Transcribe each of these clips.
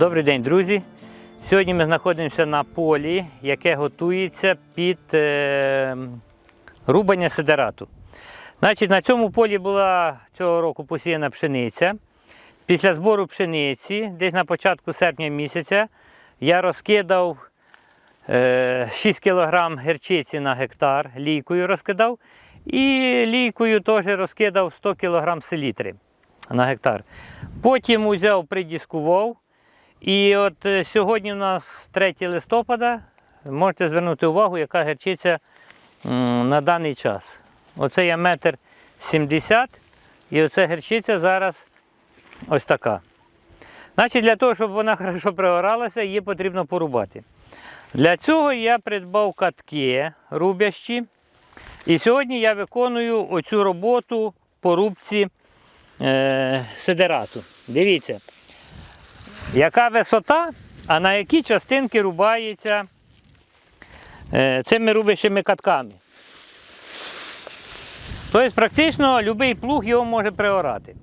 Добрий день, друзі. Сьогодні ми знаходимося на полі, яке готується під е, рубання сидерату. Значить, на цьому полі була цього року посіяна пшениця. Після збору пшениці, десь на початку серпня місяця, я розкидав е, 6 кг герчиці на гектар, лійкою розкидав. І лійкою теж розкидав 100 кг селітри на гектар. Потім узяв, придіскував. І от е, сьогодні у нас 3 листопада. Можете звернути увагу, яка герчиця на даний час. Оце я метр 70 і оце герчиця зараз ось така. Значить, для того, щоб вона хорошо приоралася, її потрібно порубати. Для цього я придбав катки рубящі. І сьогодні я виконую оцю роботу по рубці е, сидерату. Дивіться, яка висота, а на які частинки рубається е, цими рубящими катками. Тобто, практично будь-який плуг його може приорати.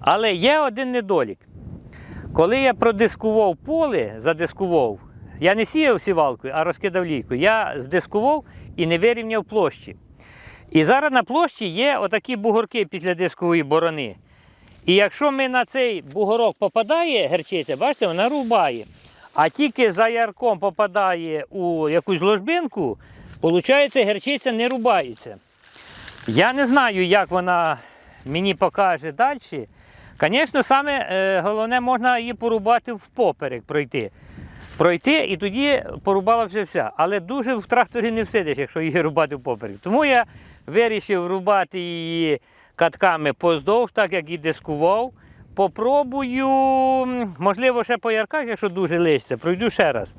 Але є один недолік. Коли я продискував поле, задискував, я не сіяв сівалкою, а розкидав лійкою. Я здискував і не вирівняв площі. І зараз на площі є отакі бугорки після дискової борони. І якщо ми на цей бугорок попадає герчиця, бачите, вона рубає. А тільки за ярком попадає у якусь ложбинку, виходить, герчиця не рубається. Я не знаю, як вона мені покаже далі. Звісно, саме е, головне, можна її порубати впоперек пройти. Пройти і тоді порубала вже вся. Але дуже в тракторі не всидиш, якщо її рубати впоперек. Тому я вирішив рубати її катками поздовж, так як і дискував. Попробую, можливо, ще по ярках, якщо дуже лишиться, пройду ще раз.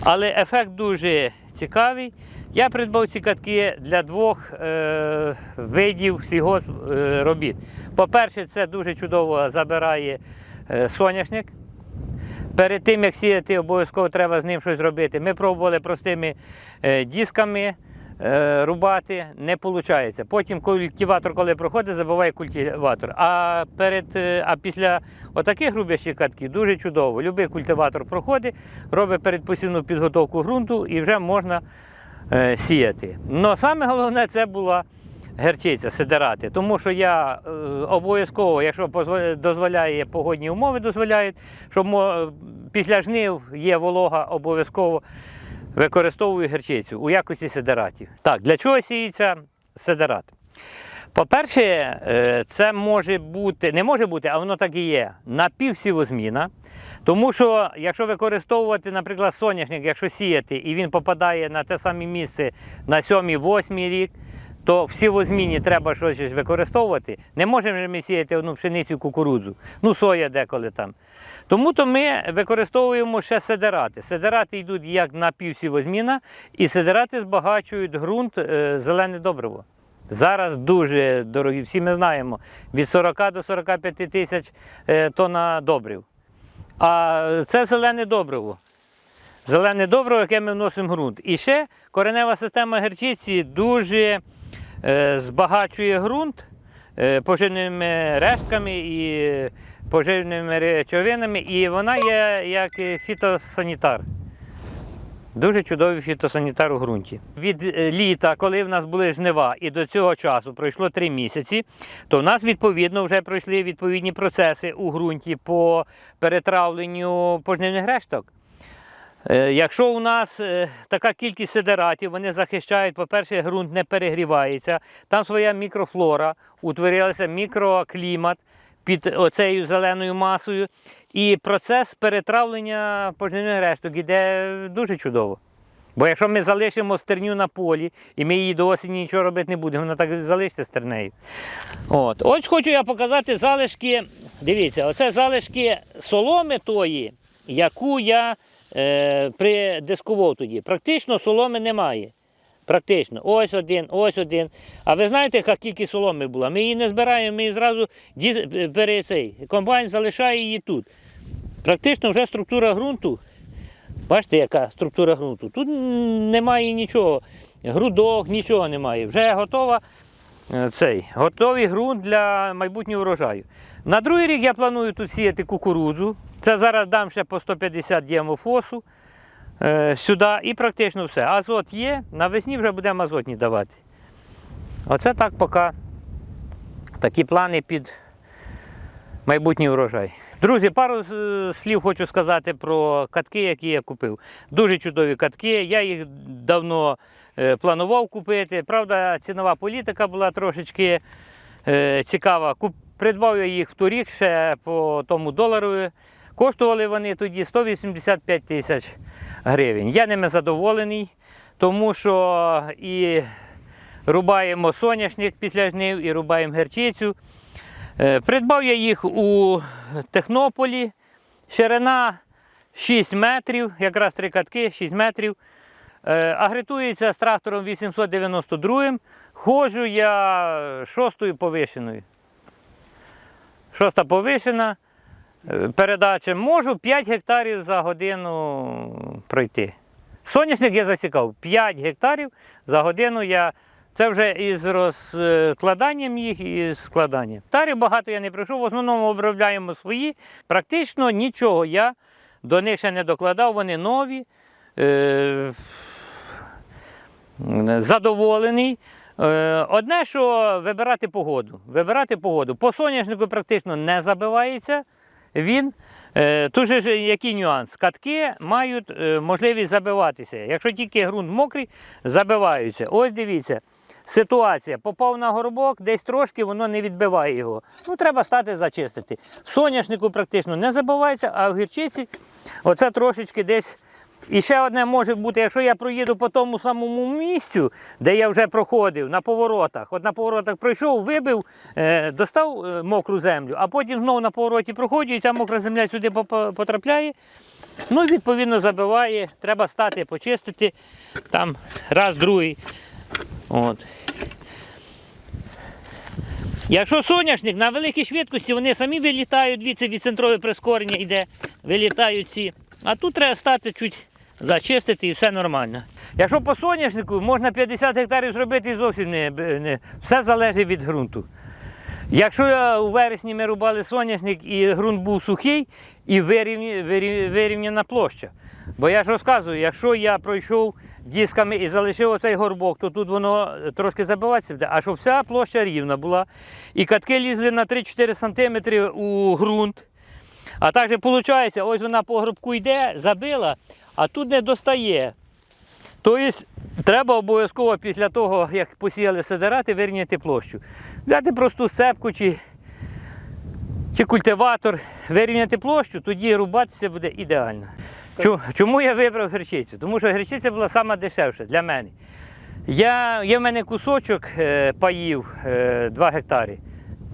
Але ефект дуже цікавий. Я придбав ці катки для двох е, видів е, робіт. По-перше, це дуже чудово забирає е, соняшник. Перед тим, як сіяти, обов'язково треба з ним щось робити. Ми пробували простими е, дисками е, рубати, не виходить. Потім культиватор, коли проходить, забиває культиватор. А перед, е, а після отаких рубящих катків дуже чудово. Любий культиватор проходить, робить передпосівну підготовку ґрунту і вже можна е, сіяти. Но саме головне це була герчиця, сидерати. Тому що я е, обов'язково, якщо дозволяє погодні умови, дозволяють, мо- після жнив є волога, обов'язково використовую герчицю у якості сидератів. Так, для чого сіється сидерат? По-перше, е, це може бути, не може бути, а воно так і є, напівсівозміна. Тому що, якщо використовувати, наприклад, соняшник, якщо сіяти, і він попадає на те саме місце на 7-8 рік, то в сівозміні треба щось використовувати. Не можемо ми сіяти одну пшеницю кукурудзу, ну соя деколи там. Тому то ми використовуємо ще седерати. Седерати йдуть як напівсівозміна, і седерати збагачують ґрунт е, зелене добриво. Зараз дуже дорогі, всі ми знаємо, від 40 до 45 тисяч е, тонна добрив. А це зелене добриво. Зелене добриво, яке ми вносимо в ґрунт. І ще коренева система герчиці дуже збагачує ґрунт е, поживними рештками і поживними речовинами, і вона є як е, фітосанітар. Дуже чудовий фітосанітар у ґрунті. Від е, літа, коли в нас були жнива, і до цього часу пройшло три місяці, то в нас відповідно вже пройшли відповідні процеси у ґрунті по перетравленню пожнивних решток. Е, Якщо у нас е, така кількість сидератів, вони захищають, по-перше, ґрунт не перегрівається, там своя мікрофлора, утворилася мікроклімат під оцею зеленою масою. І процес перетравлення пожнивних решток іде дуже чудово. Бо якщо ми залишимо стерню на полі і ми її до осені нічого робити не будемо, вона так і залишиться стернею. От. Ось хочу я показати залишки. Дивіться, оце залишки соломи тої, яку я е, придискував тоді. Практично соломи немає. Практично. Ось один, ось один. А ви знаєте, яка кількість соломи була? Ми її не збираємо, ми її зразу ді- пере- цей, комбайн залишає її тут. Практично вже структура ґрунту. Бачите, яка структура ґрунту? Тут немає нічого. Грудок, нічого немає. Вже готова е, цей, готовий ґрунт для майбутнього врожаю. На другий рік я планую тут сіяти кукурудзу. Це зараз дам ще по 150 діамофосу е, сюди і практично все. Азот є, навесні вже будемо азотні давати. Оце так поки такі плани під майбутній урожай. Друзі, пару слів хочу сказати про катки, які я купив. Дуже чудові катки. Я їх давно е, планував купити. Правда, цінова політика була трошечки е, цікава. Придбав я їх в торік ще по тому доларові. Коштували вони тоді 185 тисяч гривень. Я ними задоволений, тому що і рубаємо соняшник після жнив, і рубаємо герчицю. Е, Придбав я їх у Технополі. Ширина 6 метрів, якраз три катки, 6 метрів. Е, Агритується з трактором 892. Ходжу я шостою повишеною. Шоста повишена. Передача можу 5 гектарів за годину пройти. Соняшник я засікав 5 гектарів за годину я. Це вже із розкладанням їх і складанням. Гектарів багато я не пройшов, в основному обробляємо свої. Практично нічого я до них ще не докладав, вони нові. Е, задоволений. Е, Одне, що вибирати погоду. Вибирати погоду. По соняшнику практично не забивається він. Е, Тут же який нюанс? Катки мають е, можливість забиватися. Якщо тільки ґрунт мокрий, забиваються. Ось дивіться. Ситуація. Попав на горбок, десь трошки воно не відбиває його. Ну, треба стати зачистити. Соняшнику практично не забивається, а в гірчиці оце трошечки десь. І ще одне може бути, якщо я проїду по тому самому місцю, де я вже проходив на поворотах. От на поворотах пройшов, вибив, е, достав е, мокру землю, а потім знову на повороті проходжу, і ця мокра земля сюди потрапляє. Ну і відповідно забиває. Треба стати, почистити. Там раз, другий. От. Якщо соняшник на великій швидкості, вони самі вилітають, від від центрове прискорення йде, вилітають ці. А тут треба стати чуть зачистити і все нормально. Якщо по соняшнику можна 50 гектарів зробити зовсім не, не все залежить від ґрунту. Якщо у вересні ми рубали соняшник і ґрунт був сухий і вирівняна площа. Бо я ж розказую, якщо я пройшов дисками і залишив оцей горбок, то тут воно трошки забиватися буде. А щоб вся площа рівна була. І катки лізли на 3-4 см у ґрунт. А так же виходить, ось вона по горбку йде, забила, а тут не достає. Тобто треба обов'язково після того, як посіяли сидирати, вирівняти площу. Взяти просту сцепку чи, чи культиватор, вирівняти площу, тоді рубатися буде ідеально. Чому я вибрав гірчицю? Тому що гірчиця була сама дешевша для мене. Я, є в мене кусочок е, паїв е, 2 гектари.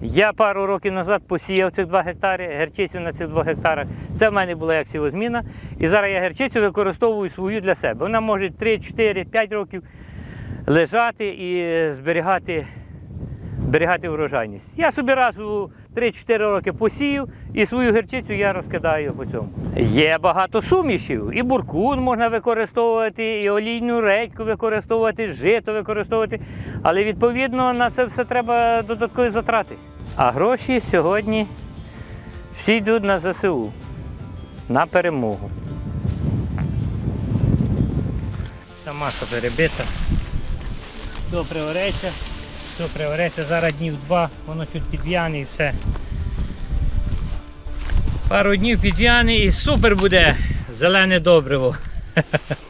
Я пару років назад посіяв цих 2 гектари, герчицю на цих 2 гектарах. Це в мене була як сівозміна. І зараз я герчицю використовую свою для себе. Вона може 3, 4, 5 років лежати і зберігати, зберігати врожайність. Я собі раз у 3-4 роки посію і свою герчицю я розкидаю по цьому. Є багато сумішів. І буркун можна використовувати, і олійну редьку використовувати, жито використовувати. Але відповідно на це все треба додаткові затрати. А гроші сьогодні всі йдуть на ЗСУ, на перемогу. Та маса перебита. Все приореться, все привареться, зараз днів два, воно чуть підв'яне і все. Пару днів підв'яне і супер буде зелене добриво.